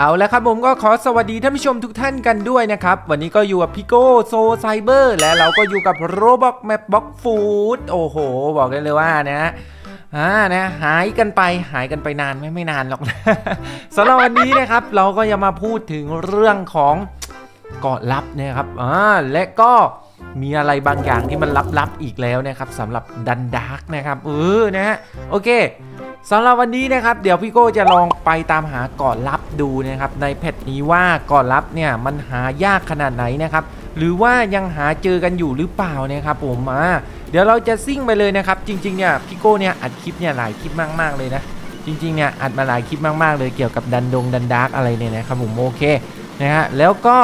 เอาแล้วครับผมก็ขอสวัสดีท่านผู้ชมทุกท่านกันด้วยนะครับ วันนี้ก็อยู่กับพี่โก้โซไซเบอร์และเราก็อยู่กับโรบอกแมปบ็อกฟูดโอ้โห บอกได้เลยว่านะอ่านะหายกันไปหายกันไปนานไม่ไม่นานหรอกนะสำหรับวันนี้นะครับ เราก็จะมาพูดถึงเรื่องของเกาะลับนะครับอ่าและก็มีอะไรบางอย่างที่มันลับๆอีกแล้วนะครับสำหรับดันดาร์กนะครับเออนะฮะโอเค สำหรับวันนี้นะครับ เดี๋ยวพี่โก้จะลองไปตามหาเกาะลับดูนะครับ ในแพทนี้ว่าเกาะลับเนี่ยมันหายากขนาดไหนนะครับ หรือว่ายังหาเจอกันอยู่หรือเปล่านะครับผมอ่าเดี๋ยวเราจะซิ่งไปเลยนะครับ จริงๆเนี่ยพี่โก้เนี่ยอัดคลิปเนี่ยหลายคลิปมาก ๆเลยนะจริงๆเนี่ยอัดมาหลายคลิปมากๆเลยเกี่ยวกับดันดงดันดาร์กอะไรเนี่ยนะครับผมโอเคนะฮะแล้วก็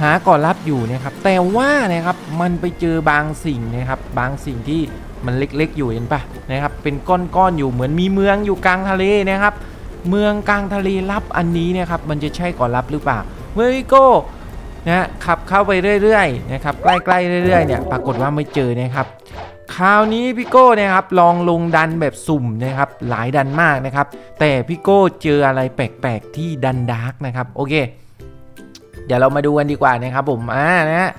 หาเกาะลับอยู่นะครับแต่ว่านะครับมันไปเจอบางสิ่งนะครับบางสิ่งที่ มันเล็กๆอยู่เห็นปะนะครับเป็นก้อนๆอยู่เหมือนมีเมืองอยู่กลางทะเลนะครับ เมืองกลางทะเลลับอันนี้นะครับมันจะใช่เกาะลับหรือเปล่าเมื่อพี่โก้นะฮะขับเข้าไปเรื่อยๆนะครับใกล้ๆเรื่อยๆเนี่ยปรากฏว่าไม่เจอนะครับคราวนี้พี่โก้นะครับลองลงดันแบบสุ่มนะครับหลายดันมากนะครับ แต่พี่โก้เจออะไรแปลกๆที่ดันดาร์กนะครับโอเค เดี๋ยวเรามาดูกันดีกว่านะครับผมอ่านะฮะ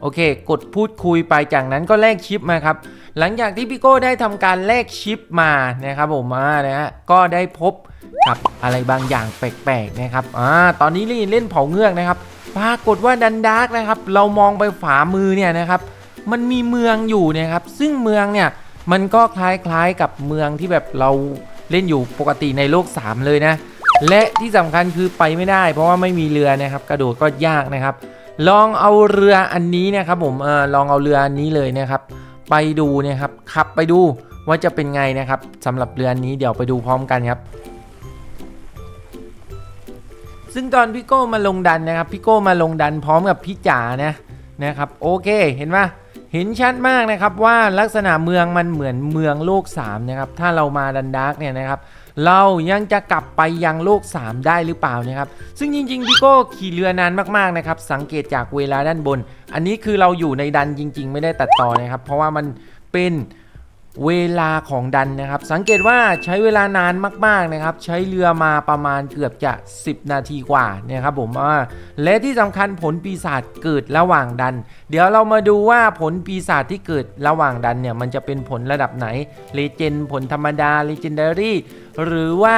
โอเค กดพูดคุยไปจากนั้นก็แลกชิปมาครับ หลังจากที่พี่โก้ได้ทำการแลกชิปมานะครับผมอ่านะฮะก็ได้พบกับอะไรบางอย่างแปลกๆนะครับอ่าตอนนี้เล่นเล่นเผาเงือกนะครับปรากฏว่าดันดาร์กนะครับ เรามองไปฝามือเนี่ยนะครับ มันมีเมืองอยู่นะครับ ซึ่งเมืองเนี่ยมันก็คล้ายๆกับเมืองที่แบบเราเล่นอยู่ปกติในโลก 3 เลยนะ และที่สำคัญคือไปไม่ได้ เพราะว่าไม่มีเรือนะครับ กระโดดก็ยากนะครับ ลองเอาเรืออันนี้นะครับผมอลองเอาเรืออันนี้เลยนะครับ ไปดูนะครับขับไปดูว่าจะเป็นไงนะครับสำหรับเรืออันนี้เดี๋ยวไปดูพร้อมกันครับ ซึ่งตอนพี่โก้มาลงดันนะครับพี่โก้มาลงดันพร้อมกับพี่จ๋านะนะครับโอเคเห็นปะเห็นชัดมากนะครับว่าลักษณะเมืองมันเหมือนเมืองโลก3นะครับถ้าเรามาดันดาร์กเนี่ยนะครับ เรายังจะกลับไปยังโลก 3 ได้หรือเปล่านะครับ ซึ่งจริงๆพี่โก้ขี่เรือนานมากๆนะครับ สังเกตจากเวลาด้านบน อันนี้คือเราอยู่ในดันจริง ๆ ไม่ได้ตัดต่อนะครับ เพราะว่ามันเป็น เวลาของดันนะครับ สังเกตว่าใช้เวลานานมาก ๆนะครับ ใช้เรือมาประมาณเกือบจะ 10 นาทีกว่านะครับผมอ่าและที่สำคัญผลปีศาจเกิดระหว่างดัน เดี๋ยวเรามาดูว่าผลปีศาจที่เกิดระหว่างดันเนี่ยมันจะเป็นผลระดับไหนเลเจนผลธรรมดาเลเจนดารี่หรือว่า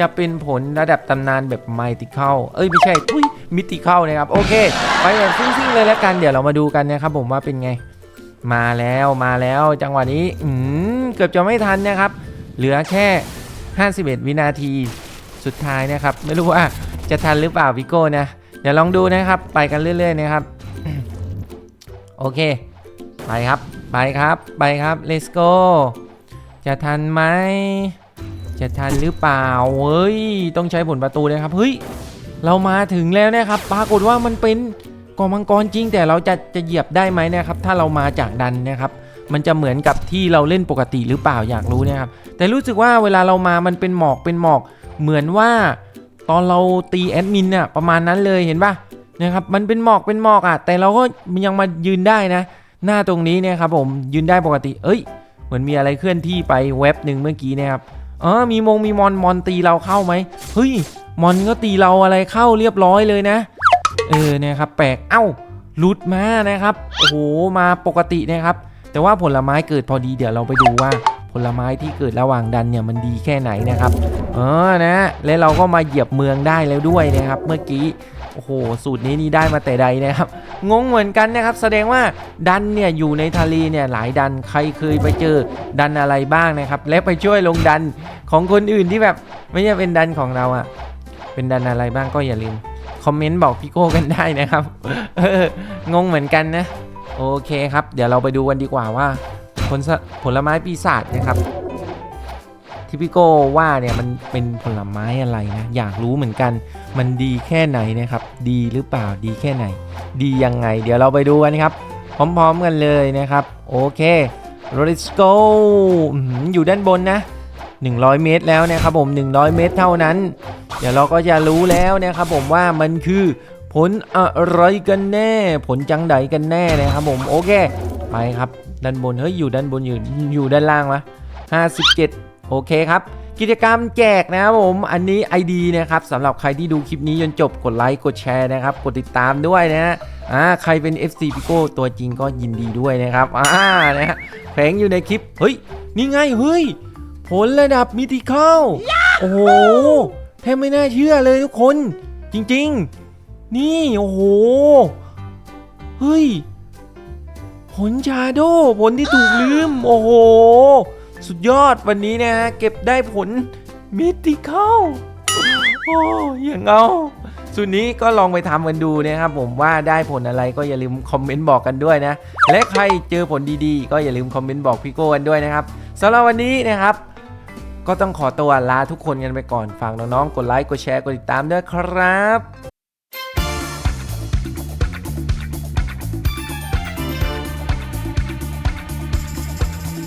จะเป็นผลระดับตำนานแบบไมติเข้าเอ้ยไม่ใช่ทุยมิติเข้านะครับ โอเค ไปแบบซิ่งๆเลยแล้วกัน เดี๋ยวเรามาดูกันนะครับผมว่าเป็นไง มาแล้วมาแล้วจังหวะนี้อืมเกือบจะไม่ทันนะครับ เหลือแค่ 51 วินาทีสุดท้ายนะครับ ไม่รู้ว่าจะทันหรือเปล่าวิโก้นะ เดี๋ยวลองดูนะครับ ไปกันเรื่อย ๆ นะครับ โอเค ไปครับ ไปครับ ไปครับ let's go จะทันไหม จะทันหรือเปล่า เฮ้ย ต้องใช้ผลประตูนะครับ เฮ้ย เรามาถึงแล้วนะครับ ปรากฏว่ามันเป็น กองมังกรจริงแต่เราจะจะเหยียบได้ไหมนะครับ ถ้าเรามาจากดันนะครับมันจะเหมือนกับที่เราเล่นปกติหรือเปล่าอยากรู้นะครับ แต่รู้สึกว่าเวลาเรามามันเป็นหมอกเป็นหมอก เหมือนว่าตอนเราตีแอดมินน่ะประมาณนั้นเลยเห็นปะนะครับมันเป็นหมอกเป็นหมอกอะ แต่เราก็ยังมายืนได้นะ หน้าตรงนี้เนี่ยครับผมยืนได้ปกติ เอ้ย เหมือนมีอะไรเคลื่อนที่ไปเว็บหนึ่งเมื่อกี้นะครับเออมีมงมีมอนมอนตีเราเข้าไหมเฮ้ยมอนก็ตีเราอะไรเข้าเรียบร้อยเลยนะ เออเนี่ยครับแปลกเอ้าหลุดมานะครับโอ้โหมาปกตินะครับ แต่ว่าผลไม้เกิดพอดีเดี๋ยวเราไปดูว่าผลไม้ที่เกิดระหว่างดันเนี่ยมันดีแค่ไหนนะครับเออนะ และเราก็มาเหยียบเมืองได้แล้วด้วยนะครับ เมื่อกี้โอ้โหสูตรนี้นี่ได้มาแต่ใดนะครับ งงเหมือนกันนะครับ แสดงว่าดันเนี่ยอยู่ในทะเลเนี่ยหลายดันใครเคยไปเจอดันอะไรบ้างนะครับ และไปช่วยลงดันของคนอื่นที่แบบ ไม่ใช่เป็นดันของเราอะเป็นดันอะไรบ้างก็อย่าลืม คอมเมนต์บอกพี่โก้กันได้นะครับงงเหมือนกันนะ โอเคครับ เดี๋ยวเราไปดูกันดีกว่าว่า ผลสผลไม้ปีศาจนะครับ ที่พี่โก้ว่าเนี่ยมันเป็นผลไม้อะไรนะ อยากรู้เหมือนกัน มันดีแค่ไหนนะครับ ดีหรือเปล่าดีแค่ไหน ดียังไง เดี๋ยวเราไปดูกันครับ พร้อมๆกันเลยนะครับ โอเค let's go อื้อยู่ด้านบนนะ 100 เมตรแล้วนะครับผม 100 เมตรเท่านั้น เดี๋ยวเราก็จะรู้แล้วนะครับผมว่ามันคือผลอะไรกันแน่ ผลจังใดกันแน่นะครับผมโอเคไปครับด้านบนเฮ้ยอยู่ด้านบนอยู่อยู่ด้านล่างวะ57 โอเคครับ กิจกรรมแจกนะครับผมอันนี้ ID นะครับสำหรับใครที่ดูคลิปนี้จนจบกดไลค์กดแชร์นะครับ กดติดตามด้วยนะฮะอ่าใครเป็น FC พิโก้ตัวจริงก็ยินดีด้วยนะครับอ่านะฮะแฝงอยู่ในคลิป เฮ้ย นี่ไงเฮ้ย ผลระดับมิติเข้าโอ้โหแทบไม่น่าเชื่อเลยทุกคน จริงๆ นี่โอ้โห เฮ้ย ผลชาโดผลที่ถูกลืม โอ้โห สุดยอดวันนี้นะฮะเก็บได้ผลมิติเข้าโอ้อย่างเอาสุดนี้ก็ลองไปทำกันดูนะครับผมว่าได้ผลอะไรก็อย่าลืมคอมเมนต์บอกกันด้วยนะ และใครเจอผลดีๆ ก็อย่าลืมคอมเมนต์บอกพี่โก้กันด้วยนะครับสำหรับวันนี้นะครับ ก็ต้องขอตัวลาทุกคนกันไปก่อนฝากน้องๆกดไลค์กดแชร์กดติดตามด้วยครับ